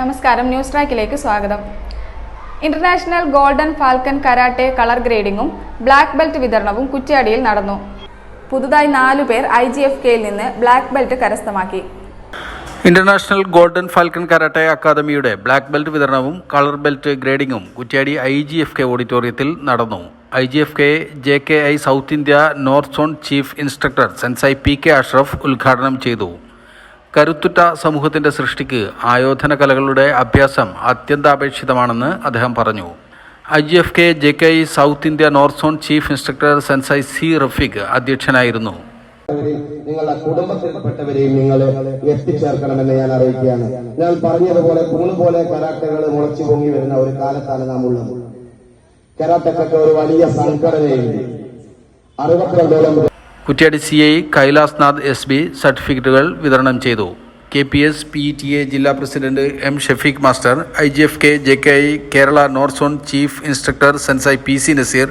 നമസ്കാരം. ന്യൂസ് ട്രാക്കിലേക്ക് സ്വാഗതം. International golden falcon karate colour ഗ്രേഡിംഗും black belt വിതരണവും കുറ്റ്യാടിയിൽ നടന്നു. പുതുതായി നാലു പേർ ഐ ജി എഫ് കെയിൽ നിന്ന് ബ്ലാക്ക് ബെൽറ്റ് കരസ്ഥമാക്കി. ഇന്റർനാഷണൽ ഗോൾഡൻ ഫാൽക്കൺ കരാട്ടെ അക്കാദമിയുടെ ബ്ലാക്ക് ബെൽറ്റ് വിതരണവും colour belt ഗ്രേഡിംഗും Kuttiady I G F K ഓഡിറ്റോറിയത്തിൽ നടന്നു. I G F K J K I South India North Zone chief instructor sensei P K Ashraf ഉദ്ഘാടനം ചെയ്തു. കരുത്തുറ്റ സമൂഹത്തിന്റെ സൃഷ്ടിക്ക് ആയോധന കലകളുടെ അഭ്യാസം അത്യന്താപേക്ഷിതമാണെന്ന് അദ്ദേഹം പറഞ്ഞു. I G F K J K South India North Zone chief instructor sensei C Rafeeq അധ്യക്ഷനായിരുന്നു. നിങ്ങളുടെ കുടുംബത്തിൽപ്പെട്ടവരെയും നിങ്ങൾ എത്തിച്ചേർക്കണമെന്ന് ഞാൻ അറിയിക്കുകയാണ്. ഞാൻ പറഞ്ഞതുപോലെ കൂണ് പോലെ കരാട്ടകൾ മുളച്ചു പൊങ്ങി വരുന്ന ഒരു കാലത്താണ് നാം ഉള്ളത്. കരാട്ടക്കൊക്കെ ഒരു വലിയ സംഘടനയുണ്ട്. അറുപത്തിരണ്ടോളം Kuttiady C I Kailasnath S B സർട്ടിഫിക്കറ്റുകൾ വിതരണം ചെയ്തു. K P S P T A ജില്ലാ president M Shafeeq master I G F K J K I Kerala North Zone chief instructor sensei P C Naseer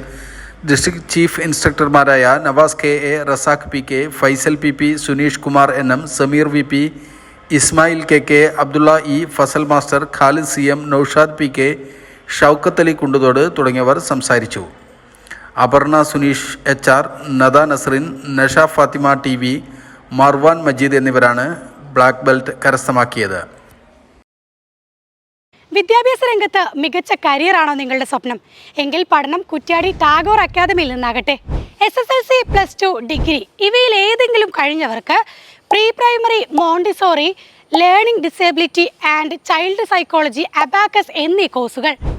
district chief ഇൻസ്ട്രക്ടർമാരായ Navas K A Razak P K Faisal P P Suneesh Kumar N M Sameer V P Ismail K K Abdullah E Fasal master Khalid C M Noushad P K Shoukath Ali Kunduthode തുടങ്ങിയവർ സംസാരിച്ചു. Aparna Suneesh H R Nada Nasrin Nasha Fathima T V Marwan Majeed എന്നിവരാണ് black belt കരസ്ഥമാക്കിയത്. വിദ്യാഭ്യാസ രംഗത്ത് മികച്ച കരിയറാണോ നിങ്ങളുടെ സ്വപ്നം? എങ്കിൽ പഠനം കുറ്റ്യാടി ടാഗോർ അക്കാദമിയിൽ നിന്നാകട്ടെ. S S L C plus two degree. ഇവയിൽ ഏതെങ്കിലും കഴിഞ്ഞവർക്ക് pre primary Montessori learning disability and child psychology abacus എന്നീ കോഴ്സുകൾ.